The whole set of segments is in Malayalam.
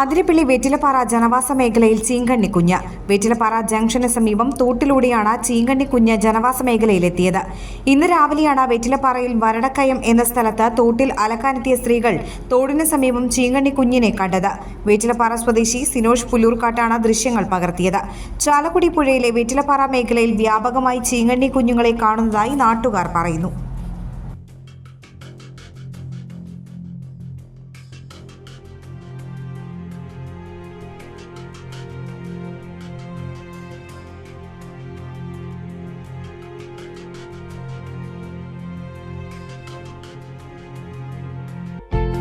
അതിരപ്പള്ളി വെറ്റിലപ്പാറ ജനവാസ മേഖലയിൽ ചീങ്കണ്ണിക്കുഞ്ഞ് വെറ്റിലപ്പാറ ജംഗ്ഷന് സമീപം തോട്ടിലൂടെയാണ് ചീങ്കണ്ണിക്കുഞ്ഞ് ജനവാസ മേഖലയിലെത്തിയത്. ഇന്ന് രാവിലെയാണ് വെറ്റിലപ്പാറയിൽ വരടക്കയം എന്ന സ്ഥലത്ത് തോട്ടിൽ അലക്കാനെത്തിയ സ്ത്രീകൾ തോടിന് സമീപം ചീങ്കണ്ണിക്കുഞ്ഞിനെ കണ്ടത്. വെറ്റിലപ്പാറ സ്വദേശി സിനോഷ് പുല്ലൂർക്കാട്ടാണ് ദൃശ്യങ്ങൾ പകർത്തിയത്. ചാലക്കുടി പുഴയിലെ വെറ്റിലപ്പാറ മേഖലയിൽ വ്യാപകമായി ചീങ്കണ്ണി കുഞ്ഞുങ്ങളെ കാണുന്നതായി നാട്ടുകാർ പറയുന്നു.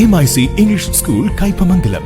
M I C English school Kaipamangalam